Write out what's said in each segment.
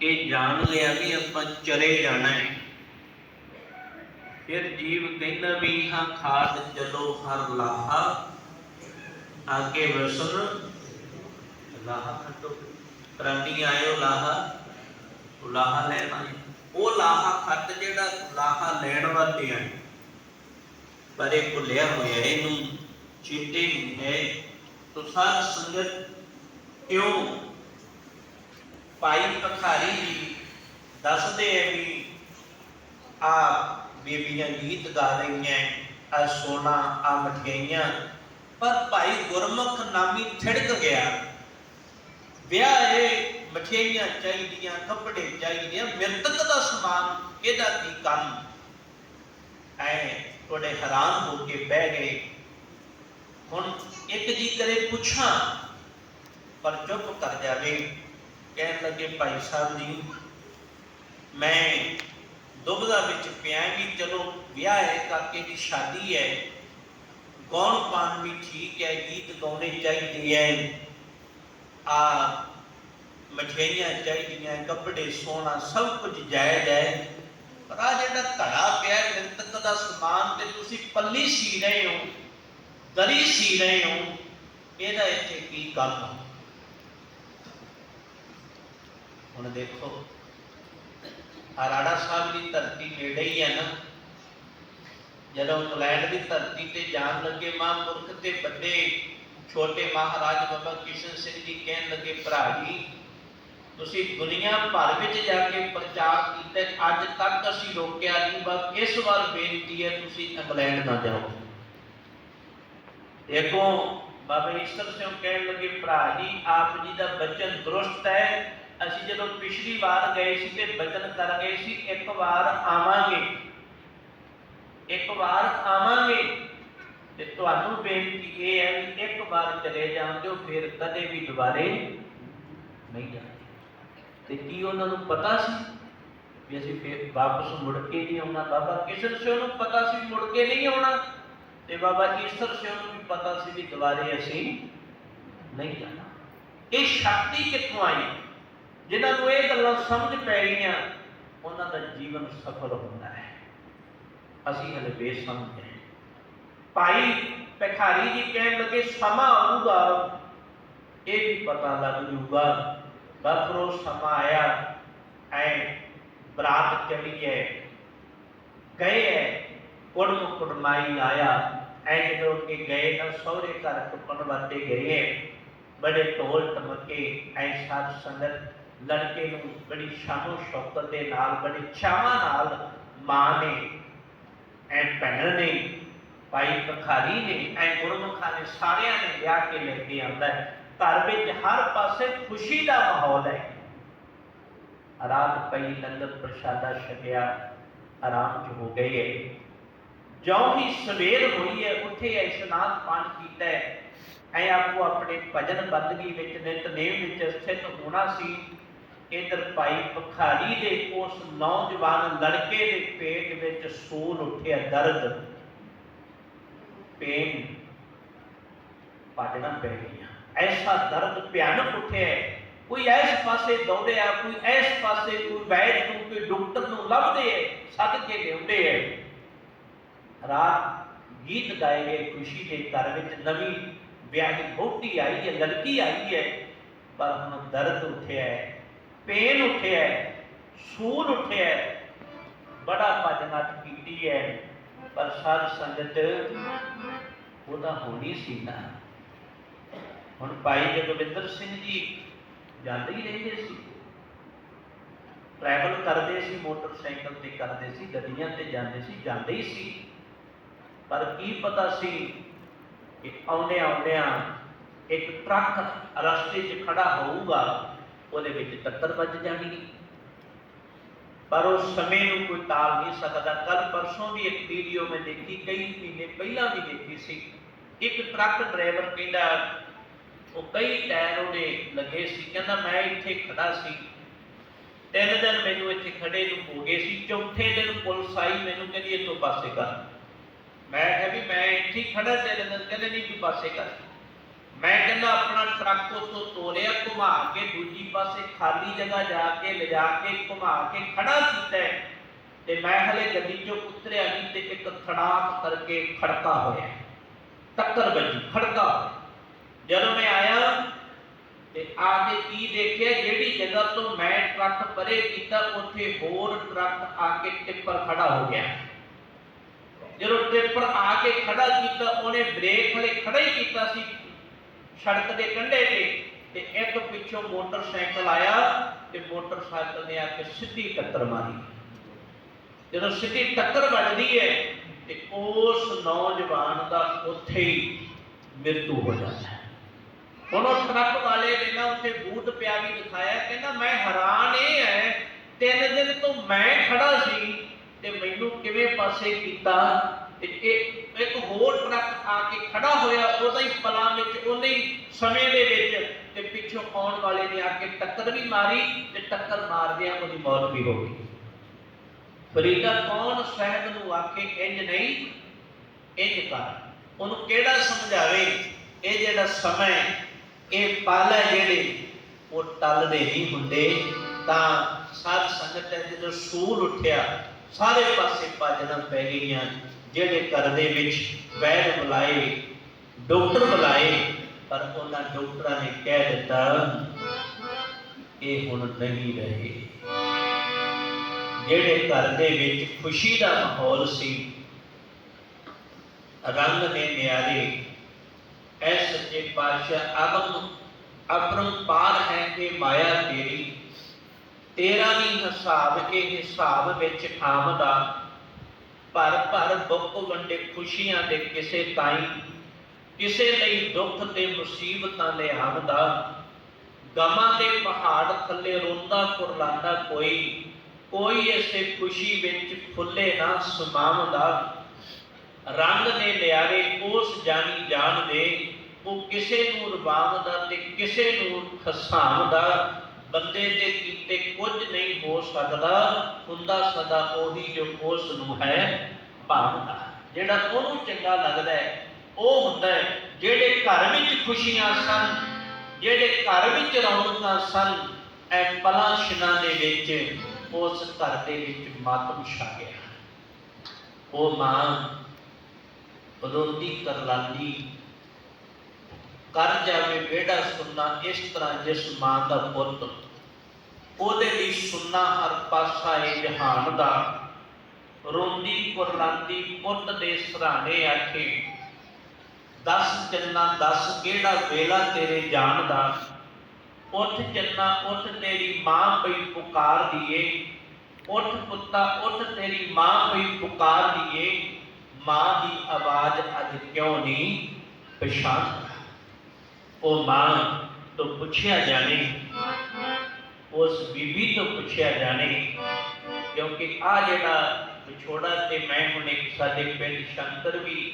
ਜਾਣ ਲਿਆ ਵੀ ਆਪਾਂ ਚਲੇ ਜਾਣਾ ਹੈ। ਫਿਰ ਜੀਵ ਕਹਿੰਦਾ ਵੀ ਹਾਂ, ਖਾਦ ਚਲੋ ਹਰ ਲਾਹਾ ਆਗੇ ਵਸਨ ਲਾਹਾ ਖਟੋ। ਪ੍ਰਾਨੀ ਆਇਓ ਲਾਹਾ ਲਾਹਾ ਲੈਣ ਉਹ ਲਾਹਾ ਖੱਟ ਜਿਹੜਾ ਲਾਹਾ ਲੈਣ ਵਾਸਤੇ ਆਏ। ਪਰ ਇਹ ਭੁੱਲਿਆ ਹੋਇਆ ਇਹਨੂੰ ਚੇਤੇ ਹੈ। ਤੋ ਸੰਗਤ ਕਿਉਂ ਭਾਈ ਪਖਾਰੀ ਜੀ ਦੱਸਦੇ ਹੈ ਵੀ ਆ ਬੀਬੀਆਂ ਗੀਤ ਗਾ ਰਹੀਆਂ, ਆ ਸੋਨਾ, ਆ ਮਠਿਆਈਆਂ। ਪਰ ਭਾਈ ਗੁਰਮੁਖ ਨਾਮੀ ਛਿੜਕ ਗਿਆ। ਵਿਆਹ ਇਹ ਮਠਿਆਈਆਂ ਚਾਹੀਦੀਆਂ, ਕੱਪੜੇ ਚਾਹੀਦੇ ਮਿਰਤਕ ਦਾ ਸਮਾਨ ਇਹਦਾ ਕੀ ਕੰਮ? ਐ ਥੋੜੇ ਹੈਰਾਨ ਹੋ ਕੇ ਬਹਿ ਗਏ। ਹੁਣ ਇੱਕ ਜੀ ਕਰੇ ਪੁੱਛਾਂ, ਪਰ ਚੁੱਪ ਕਰ ਜਾਵੇ। ਕਹਿਣ ਲੱਗੇ, ਭਾਈ ਸਾਹਿਬ ਜੀ, ਮੈਂ ਦੁਬਦਾ ਵਿੱਚ ਪਿਆ ਵੀ ਚਲੋ ਵਿਆਹ ਹੈ, ਕਾਕੇ ਦੀ ਸ਼ਾਦੀ ਹੈ। ਗਾਉਣ ਪਾਣ ਵੀ ਠੀਕ ਹੈ, ਗੀਤ ਗਾਉਣੇ ਚਾਹੀਦੇ ਹੈ ਆ ਮਠਿਆਈਆਂ ਚਾਹੀਦੀਆਂ, ਕੱਪੜੇ ਸੋਨਾ ਸਭ ਕੁਝ ਜਾਇਜ਼ ਹੈ ਪਰ ਆ ਜਿਹੜਾ ਧੜਾ ਪਿਆ, ਮਿੰਤਕ ਦਾ ਸਮਾਨ ਤੇ ਤੁਸੀਂ ਪੱਲੀ ਸੀ ਰਹੇ ਹੋ, ਦਰੀ ਸੀ ਰਹੇ ਹੋ, ਇਹਦਾ ਇੱਥੇ ਕੀ ਕੰਮ ਹੈ ਹੁਣ ਦੇਖੋ ਆਰਾੜਾ ਸਾਹਿਬ ਦੀ ਧਰਤੀ ਨੇੜੇ ਹੀ ਹੈ ਨਾ। ਜਦੋਂ ਇੰਗਲੈਂਡ ਦੀ ਧਰਤੀ ਤੇ ਜਾਣ ਲੱਗੇ ਮਹਾਂਪੁਰਖ ਤੇ ਵੱਡੇ ਛੋਟੇ ਮਹਾਰਾਜ ਬਾਬਾ ਕਿਸ਼ਨ ਸਿੰਘ ਜੀ ਕਹਿਣ ਲੱਗੇ, ਭਰਾ ਜੀ, ਤੁਸੀਂ ਦੁਨੀਆ ਭਰ ਵਿੱਚ ਜਾ ਕੇ ਪ੍ਰਚਾਰ ਕੀਤਾ ਅੱਜ ਤੱਕ ਅਸੀਂ ਰੋਕਿਆ ਨਹੀਂ, ਬਸ ਇਸ ਵਾਰ ਬੇਨਤੀ ਹੈ, ਤੁਸੀਂ ਇੰਗਲੈਂਡ ਨਾ ਜਾਓ। ਦੇਖੋ, ਬਾਬਾ ਈਸ਼ਰ ਸਿੰਘ ਕਹਿਣ ਲੱਗੇ, ਭਰਾ ਜੀ, ਆਪ ਜੀ ਦਾ ਬਚਨ ਦਰੁਸਤ ਹੈ। ਅਸੀਂ ਜਦੋਂ ਪਿਛਲੀ ਵਾਰ ਗਏ ਸੀ ਤੇ ਬਚਨ ਕਰ ਗਏ ਸੀ ਇੱਕ ਵਾਰ ਆਵਾਂਗੇ। ਇੱਕ ਵਾਰ ਆਵਾਂਗੇ ਤੇ ਤੁਹਾਨੂੰ ਬੇਨਤੀ ਇਹ ਹੈ ਵੀ ਇੱਕ ਵਾਰ ਚਲੇ ਜਾਂਦੇ ਹੋ ਫਿਰ ਕਦੇ ਵੀ ਦੁਬਾਰੇ ਨਹੀਂ ਜਾਂਦੇ ਤੇ ਕੀ ਉਹਨਾਂ ਨੂੰ ਪਤਾ ਸੀ ਵੀ ਅਸੀਂ ਫਿਰ ਵਾਪਸ ਮੁੜ ਕੇ ਨਹੀਂ ਆਉਣਾ? ਬਾਬਾ ਕਿਸ਼ਨ ਸਿੰਘ ਨੂੰ ਪਤਾ ਸੀ ਮੁੜ ਕੇ ਨਹੀਂ ਆਉਣਾ ਤੇ ਬਾਬਾ ਈਸ਼ਰ ਸਿੰਘ ਨੂੰ ਵੀ ਪਤਾ ਸੀ ਵੀ ਦੁਬਾਰੇ ਅਸੀਂ ਨਹੀਂ ਜਾਣਾ। ਇਹ ਸ਼ਕਤੀ ਕਿੱਥੋਂ ਆਈ? ਜਿਨ੍ਹਾਂ ਨੂੰ ਇਹ ਗੱਲਾਂ ਸਮਝ ਪੈ ਗਈਆਂ ਉਹਨਾਂ ਦਾ ਜੀਵਨ ਸਫਲ ਹੁੰਦਾ ਹੈ। ਅਸੀਂ ਹਲੇ ਬੇਸਮਝ ਹਾਂ ਭਾਈ ਭਿਖਾਰੀ ਜੀ ਕਹਿਣ ਲੱਗੇ, ਸਮਾਂ ਆਊਗਾ ਇਹ ਵੀ ਪਤਾ ਲੱਗ ਜੂਗਾ ਬਖਰੋ ਸਮਾਂ ਆਇਆ, ਐ ਬਰਾਤ ਚਲੀ ਹੈ ਗਏ ਹੈ ਕੁੜਮ ਕੁੜਮਾਈ ਆਇਆ, ਐ ਜਦੋਂ ਕਿ ਗਏ ਤਾਂ ਸਹੁਰੇ ਘਰ ਟੁੱਕਣ ਵਾਸਤੇ ਗਏ ਬੜੇ ਢੋਲ ਟਮਕੇ, ਐ ਸਾਧ ਸੰਗਤ ਲੜਕੇ ਨੂੰ ਬੜੀ ਸ਼ਾਨੋ ਸ਼ੌਕਤ ਦੇ ਨਾਲ, ਬੜੀ ਚਾਵਾਂ ਨਾਲ ਮਾਂ ਨੇ ਐ ਭੈਣ ਨੇ, ਭਾਈ ਭਖਾਰੀ ਨੇ ਐ ਗੁਰਮੁਖਾਂ ਨੇ ਸਾਰਿਆਂ ਨੇ ਵਿਆਹ ਕੇ ਲੈ ਕੇ ਆਂਦਾ ਘਰ ਵਿੱਚ ਹਰ ਪਾਸੇ ਖੁਸ਼ੀ ਦਾ ਮਾਹੌਲ ਹੈ। ਰਾਤ ਪਈ, ਲੰਗਰ ਪ੍ਰਸ਼ਾਦਾ ਛਕਿਆ, ਆਰਾਮ ਚ ਹੋ ਗਏ ਹੈ। ਜਿਉਂ ਹੀ ਸਵੇਰ ਹੋਈ ਹੈ, ਉੱਥੇ ਇਸ਼ਨਾਨ ਪਾਣ ਕੀਤਾ ਹੈ। ਐ ਆਪੋ ਆਪਣੇ ਭਜਨ ਬੰਦਗੀ ਵਿੱਚ, ਨਿਤਨੇਮ ਵਿੱਚ ਸਥਿਤ ਹੋਣਾ ਸੀ। ਇਧਰ ਭਾਈ ਭਖਾਰੀ ਦੇ ਉਸ ਨੌਜਵਾਨ ਲੜਕੇ ਦੇ ਪੇਟ ਵਿੱਚ ਸੂਲ ਉੱਠਿਆ ਦਰਦ ਪੇਨ ਭਜਣਾ ਪੈ ਗਈਆਂ ਐਸਾ ਦਰਦ ਭਿਆਨਕ ਉੱਠਿਆ ਕੋਈ ਇਸ ਪਾਸੇ ਦੌੜਿਆ ਕੋਈ ਇਸ ਪਾਸੇ ਕੋਈ ਵੈਦ ਨੂੰ ਕੋਈ ਡਾਕਟਰ ਨੂੰ ਲੱਭਦੇ ਹੈ ਸੱਦ ਕੇ ਲਿਆਉਂਦੇ ਹੈ ਰਾਤ ਗੀਤ ਗਾਏ ਗਏ ਖੁਸ਼ੀ ਦੇ ਘਰ ਵਿੱਚ ਨਵੀਂ ਵਿਆਹੀ ਵਹੁਟੀ ਆਈ ਹੈ ਲੜਕੀ ਆਈ ਹੈ ਪਰ ਹੁਣ ਦਰਦ ਉੱਠਿਆ ਹੈ ਪੇਨ ਉੱਠਿਆ ਸੂਲ ਉੱਠਿਆ ਬੜਾ ਭਜਨਾ ਕੀਤੀ ਹੈ। ਪਰ ਸਾਧ ਸੰਗਤ ਉਹਦਾ ਹੋਣੀ ਸੀ ਨਾ। ਹੁਣ ਭਾਈ ਜਗਵਿੰਦਰ ਸਿੰਘ ਜੀ ਜਾਂਦੇ ਹੀ ਰਹਿੰਦੇ ਸੀ। ਟਰੈਵਲ ਕਰਦੇ ਸੀ, ਮੋਟਰਸਾਈਕਲ ਤੇ ਕਰਦੇ ਸੀ, ਗੱਡੀਆਂ ਤੇ ਜਾਂਦੇ ਸੀ, ਜਾਂਦੇ ਹੀ ਸੀ। ਪਰ ਕੀ ਪਤਾ ਸੀ ਕਿ ਆਉਂਦੇ ਆਉਂਦਿਆਂ ਇੱਕ ਟਰੱਕ ਰਸਤੇ 'ਚ ਖੜਾ ਹੋਊਗਾ। ਉਹਦੇ ਵਿੱਚ ਟੱਕਰ ਵੱਜ ਜਾਣੀ ਪਰ ਉਸ ਸਮੇਂ ਨੂੰ ਕੋਈ ਟਾਲ ਨਹੀਂ ਸਕਦਾ। ਕੱਲ ਪਰਸੋਂ ਵੀ ਇੱਕ ਵੀਡੀਓ ਮੈਂ ਦੇਖੀ, ਕਈ ਮਹੀਨੇ ਪਹਿਲਾਂ ਵੀ ਦੇਖੀ ਸੀ। ਇੱਕ ਟਰੱਕ ਡਰਾਈਵਰ ਕਹਿੰਦਾ, ਉਹ ਕਈ ਟਾਇਰ ਉਹਦੇ ਲੱਗੇ ਸੀ। ਕਹਿੰਦਾ, ਮੈਂ ਇੱਥੇ ਖੜਾ ਸੀ। ਤਿੰਨ ਦਿਨ ਮੈਨੂੰ ਇੱਥੇ ਖੜੇ ਨੂੰ ਹੋ ਗਏ ਸੀ। ਚੌਥੇ ਦਿਨ ਪੁਲਿਸ ਆਈ, ਮੈਨੂੰ ਕਹਿੰਦੀ ਇਹ ਤੋਂ ਪਾਸੇ ਕਰ। ਮੈਂ ਕਿਹਾ ਵੀ ਮੈਂ ਇੱਥੇ ਖੜਾ ਤਿੰਨ ਦਿਨ ਕਹਿੰਦੇ, ਨਹੀਂ ਵੀ ਪਾਸੇ ਕਰ। ਮੈਂ ਕਹਿੰਦਾ ਆਪਣਾ ਟਰੱਕ ਉੱਥੋਂ ਤੋਰਿਆ ਘੁਮਾ ਕੇ ਦੂਜੀ ਪਾਸੇ ਖਾਲੀ ਜਗ੍ਹਾ ਜਾ ਕੇ ਲਿਜਾ ਕੇ ਘੁਮਾ ਕੇ ਖੜਾ ਕੀਤਾ ਹੈ। ਤੇ ਮੈਂ ਹਲੇ ਗੱਡੀ ਚੋਂ ਉਤਰਿਆ ਨਹੀਂ ਤੇ ਇੱਕ ਖੜਾਕ ਕਰਕੇ ਖੜਕਾ ਹੋਇਆ ਟੱਕਰ ਵੱਜੀ ਖੜਕਾ ਹੋਇਆ। ਜਦੋਂ ਮੈਂ ਆਇਆ ਤੇ ਆ ਕੇ ਕੀ ਦੇਖਿਆ ਜਿਹੜੀ ਜਗ੍ਹਾ ਤੋਂ ਮੈਂ ਟਰੱਕ ਪਰੇ ਕੀਤਾ ਉੱਥੇ ਹੋਰ ਟਰੱਕ ਆ ਕੇ ਟਿੱਪਰ ਖੜਾ ਹੋ ਗਿਆ ਜਦੋਂ ਟਿੱਪਰ ਆ ਕੇ ਖੜਾ ਕੀਤਾ ਉਹਨੇ ਬ੍ਰੇਕ ਹਲੇ ਖੜਾ ਹੀ ਕੀਤਾ ਸੀ ਸੜਕ ਦੇ ਕੰਢੇ ਤੇ ਤੇ ਇੱਕ ਪਿੱਛੋਂ ਮੋਟਰਸਾਈਕਲ ਆਇਆ ਤੇ ਮੋਟਰਸਾਈਕਲ ਨੇ ਆ ਕੇ ਸਿੱਧੀ ਟੱਕਰ ਮਾਰੀ। ਜਦੋਂ ਸਿੱਧੀ ਟੱਕਰ ਵੱਜਦੀ ਹੈ ਤੇ ਉਸ ਨੌਜਵਾਨ ਦਾ ਉੱਥੇ ਹੀ ਮ੍ਰਿਤੂ ਹੋ ਜਾਂਦਾ ਹੈ। ਹੁਣ ਉਹ ਟਰੱਕ ਵਾਲੇ ਨੇ ਨਾ ਉੱਥੇ ਬੂਟ ਪਿਆ ਵੀ ਦਿਖਾਇਆ, ਕਹਿੰਦਾ, ਮੈਂ ਹੈਰਾਨ ਇਹ ਹੈ ਤਿੰਨ ਦਿਨ ਤੋਂ ਮੈਂ ਖੜਾ ਸੀ ਤੇ ਮੈਨੂੰ ਕਿਵੇਂ ਪਾਸੇ ਕੀਤਾ? ਤੇ ਇਹ ਇੱਕ ਹੋਰ ਟਰੱਕ ਆ ਕੇ ਖੜਾ ਹੋਇਆ ਉਹਦਾ ਹੀ ਪਲਾਂ ਵਿੱਚ ਉਹਨੇ ਹੀ ਸਮੇਂ ਦੇ ਵਿੱਚ ਤੇ ਪਿੱਛੋਂ ਆਉਣ ਵਾਲੇ ਨੇ ਆ ਕੇ ਟੱਕਰ ਵੀ ਮਾਰੀ ਤੇ ਟੱਕਰ ਮਾਰਦਿਆਂ ਉਹਦੀ ਮੌਤ ਵੀ ਹੋ ਗਈ। ਫਰੀਦਾ ਕੌਣ ਸਾਹਿਬ ਨੂੰ ਆਖੇ ਇੰਜ ਨਹੀਂ ਇੰਜ ਕਰ। ਉਹਨੂੰ ਕਿਹੜਾ ਸਮਝਾਵੇ? ਇਹ ਜਿਹੜਾ ਸਮਾਂ ਹੈ, ਇਹ ਪਲ ਹੈ ਜਿਹੜੇ ਉਹ ਟਲਦੇ ਨਹੀਂ ਹੁੰਦੇ। ਤਾਂ ਸਾਧ ਸੰਗਤ ਹੈ ਜਦੋਂ ਸੂਲ ਉੱਠਿਆ ਸਾਰੇ ਪਾਸੇ ਭੱਜਣਾ ਪੈ ਗਈਆਂ। ਜਿਹੜੇ ਘਰ ਦੇ ਵਿੱਚ ਵੈਦ ਬੁਲਾਏ, ਡਾਕਟਰ ਬੁਲਾਏ, ਪਰ ਉਹਨਾਂ ਡਾਕਟਰਾਂ ਨੇ ਕਹਿ ਦਿੱਤਾ, ਇਹ ਹੁਣ ਨਹੀਂ ਰਹੇ। ਜਿਹੜੇ ਘਰ ਦੇ ਵਿੱਚ ਖੁਸ਼ੀ ਦਾ ਮਾਹੌਲ ਸੀ, ਰੰਗ ਨੇ ਨਿਆਰੇ ਐ ਸੱਚੇ ਪਾਤਸ਼ਾਹ ਅਗਮ ਅਪਰੰਪਾਰ ਹੈ ਇਹ ਮਾਇਆ ਤੇਰੀ, ਤੇਰਾ ਨਹੀਂ ਹਿਸਾਬ, ਇਹ ਹਿਸਾਬ ਵਿੱਚ ਆਮਦਾ ਭਰ ਭਰ ਬੁੱਕ ਵੰਡੇ ਖੁਸ਼ੀਆਂ ਦੇ ਕਿਸੇ ਤਾਈ। ਕਿਸੇ ਲਈ ਦੁੱਖ ਤੇ ਮੁਸੀਬਤਾਂ ਲੈ ਆਮਦਾ ਗਮਾਂ ਦੇ ਪਹਾੜ ਥੱਲੇ ਰੋਂਦਾ ਕੁਰਲਾਂਦਾ ਕੋਈ। ਕੋਈ ਇਸੇ ਖੁਸ਼ੀ ਵਿੱਚ ਫੁੱਲੇ ਨਾ ਸਮਾਉਂਦਾ ਰੰਗ ਨੇ ਲਿਆਰੇ ਉਸ ਜਾਣੀ ਜਾਣ ਦੇ ਉਹ ਕਿਸੇ ਨੂੰ ਰਵਾਵਦਾ ਤੇ ਕਿਸੇ ਨੂੰ ਹਸਾਉਂਦਾ ਬੰਦੇ ਦੇ ਕੀਤੇ ਕੁਝ ਨਹੀਂ ਹੋ ਸਕਦਾ, ਹੁੰਦਾ ਸਦਾ ਉਹੀ ਜੋ ਉਸ ਨੂੰ ਹੈ ਭਾਵਦਾ ਜਿਹੜਾ ਉਹਨੂੰ ਚੰਗਾ ਲੱਗਦਾ ਹੈ, ਉਹ ਹੁੰਦਾ ਹੈ, ਜਿਹੜੇ ਘਰ ਵਿੱਚ ਖੁਸ਼ੀਆਂ ਸਨ, ਜਿਹੜੇ ਘਰ ਵਿੱਚ ਰੌਣਕਾਂ ਸਨ ਐ ਪਲਾਂ ਦੇ ਵਿੱਚ, ਉਸ ਘਰ ਦੇ ਵਿੱਚ ਮਾਤਮ ਛਾ ਗਿਆ। ਉਹ ਮਾਂ ਰੋਂਦੀ ਕਰਲਾਂਦੀ ਕਰ ਜਾਵੇ ਬੇੜਾ ਸੁਣਨਾ, ਇਸ ਤਰ੍ਹਾਂ ਜਿਸ ਮਾਂ ਦਾ ਪੁੱਤ ਉਹਦੇ ਲਈ ਸੁਣਨਾ ਹਰ ਪਾਸਾ ਏ ਜਹਾਨ ਦਾ। ਰੋਂਦੀ ਕੁਰਲਾਂਦੀ ਪੁੱਤ ਦੇ ਸਰਾਣੇ ਆਖੇ, ਦਸ ਚੰਨਾ, ਦਸ ਕਿਹੜਾ ਵੇਲਾ ਤੇਰੇ ਜਾਣ ਦਾ? ਉੱਠ ਚੰਨਾ, ਉੱਠ ਤੇਰੀ ਮਾਂ ਪਈ ਪੁਕਾਰ ਦੀਏ। ਉੱਠ ਪੁੱਤਾ, ਉੱਠ ਤੇਰੀ ਮਾਂ ਪਈ ਪੁਕਾਰ ਦੀਏ। ਮਾਂ ਦੀ ਆਵਾਜ਼ ਅੱਜ ਕਿਉਂ ਨਹੀਂ ਪਛਾਣਦਾ? ਉਹ ਮਾਂ ਤੋਂ ਪੁੱਛਿਆ ਜਾਣੇ, ਉਸ ਬੀਬੀ ਤੋਂ ਪੁੱਛਿਆ ਜਾਣੇ, ਕਿਉਂਕਿ ਆ ਜਿਹੜਾ ਵਿਛੋੜਾ ਤੇ ਮੈਂ ਹੁਣ ਇੱਕ ਸਾਡੇ ਪਿੰਡ ਸ਼ੰਕਰ ਵੀ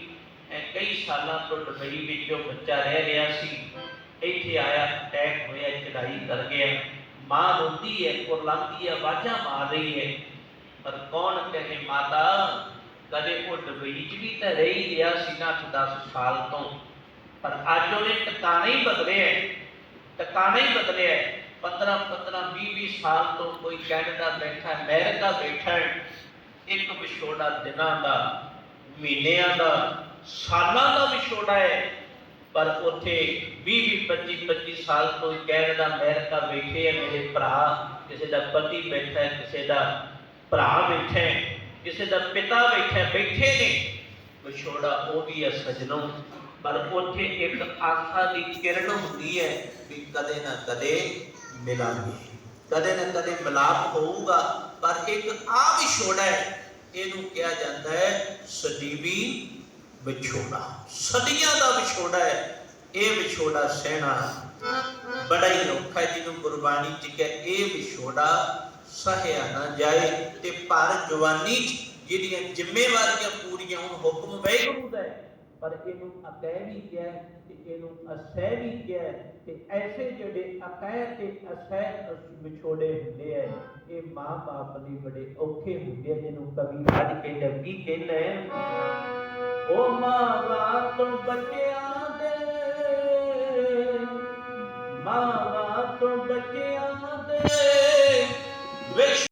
ਕਈ ਸਾਲਾਂ ਤੋਂ ਦੁਬਈ ਵਿੱਚੋਂ ਬੱਚਾ ਰਹਿ ਰਿਹਾ ਸੀ, ਇੱਥੇ ਆਇਆ, ਅਟੈਕ ਹੋਇਆ ਚੜਾਈ ਕਰ ਗਿਆ, ਮਾਂ ਰੋਂਦੀ ਹੈ ਕੁਰਲਾਂਦੀ ਹੈ, ਆਵਾਜ਼ਾਂ ਮਾਰ ਰਹੀ ਹੈ, ਪਰ ਕੌਣ ਕਹੇ, ਮਾਤਾ, ਕਦੇ ਉਹ ਦੁਬਈ 'ਚ ਵੀ ਤਾਂ ਰਹੀ ਰਿਹਾ ਸੀ ਨਾ 10 ਸਾਲ ਤੋਂ। ਪਰ ਅੱਜ ਉਹਨੇ ਟਿਕਾਣਾ ਹੀ ਬਦਲਿਆ ਹੈ। ਟਿਕਾਣਾ ਹੀ ਬਦਲਿਆ ਹੈ। 15 15 20 20 ਸਾਲ ਤੋਂ ਕੋਈ ਕੈਨੇਡਾ ਬੈਠਾ ਅਮਰੀਕਾ ਬੈਠਾ ਇੱਕ ਵਿਛੋੜਾ ਦਿਨਾਂ ਦਾ, ਮਹੀਨਿਆਂ ਦਾ, ਸਾਲਾਂ ਦਾ ਵਿਛੋੜਾ ਹੈ ਪਰ ਉੱਥੇ 20 20 25 25 ਸਾਲ ਤੋਂ ਕੈਨੇਡਾ ਅਮਰੀਕਾ ਬੈਠੇ ਹੈ ਮੇਰੇ ਭਰਾ। ਕਿਸੇ ਦਾ ਪਤੀ ਬੈਠਾ ਕਿਸੇ ਦਾ ਭਰਾ ਬੈਠਾ ਕਿਸੇ ਦਾ ਪਿਤਾ ਬੈਠਾ ਬੈਠੇ ਨੇ। ਵਿਛੋੜਾ ਉਹ ਵੀ ਹੈ ਸਜਣੋ। ਪਰ ਉੱਥੇ ਇੱਕ ਆਸਾ ਦੀ ਕਿਰਨ ਹੁੰਦੀ ਹੈ ਵੀ ਕਦੇ ਨਾ ਕਦੇ ਮਿਲਾਂਗੇ। ਕਦੇ ਨਾ ਕਦੇ ਮਿਲਾਪ ਹੋਊਗਾ, ਪਰ ਇੱਕ ਆ ਵਿਛੋੜਾ ਹੈ, ਇਹਨੂੰ ਕਿਹਾ ਜਾਂਦਾ ਹੈ ਸਦੀਵੀ ਵਿਛੋੜਾ। ਸਦੀਆਂ ਦਾ ਵਿਛੋੜਾ ਹੈ, ਇਹ ਵਿਛੋੜਾ ਸਹਿਣਾ ਬੜਾ ਹੀ ਔਖਾ ਹੈ, ਜਿਹਨੂੰ ਗੁਰਬਾਣੀ ਚ ਕਿਹਾ ਇਹ ਵਿਛੋੜਾ ਸਹਿਆ ਨਾ ਜਾਏ ਤੇ ਪਰ ਜਵਾਨੀ ਚ ਜਿਹੜੀਆਂ ਜ਼ਿੰਮੇਵਾਰੀਆਂ ਪੂਰੀਆਂ ਹੁਣ, ਹੁਕਮ ਵੈਗਰੂ ਦਾ ਹੈ। ਪਰ ਇਹਨੂੰ ਅਤੈ ਵੀ ਕਿਹਾ ਤੇ ਇਹਨੂੰ ਅਸੈ ਵੀ ਕਿਹਾ ਤੇ ਐਸੇ ਜਿਹੜੇ ਅਤੈ ਤੇ ਅਸੈ, ਵਿਛੋੜੇ ਹੁੰਦੇ ਆ, ਇਹ ਮਾਂ-ਬਾਪ ਲਈ ਬੜੇ ਔਖੇ ਹੁੰਦੇ ਆ, ਜਿਹਨੂੰ ਕਵੀ ਅੱਜ ਕੇ ਡੱਬੀ ਕਹਿੰਦਾ ਹੈ ਉਹ ਮਾਂ-ਬਾਪ ਤੋਂ ਬੱਚਿਆਂ ਦੇ, ਮਾਂ-ਬਾਪ ਤੋਂ ਬੱਚਿਆਂ ਦੇ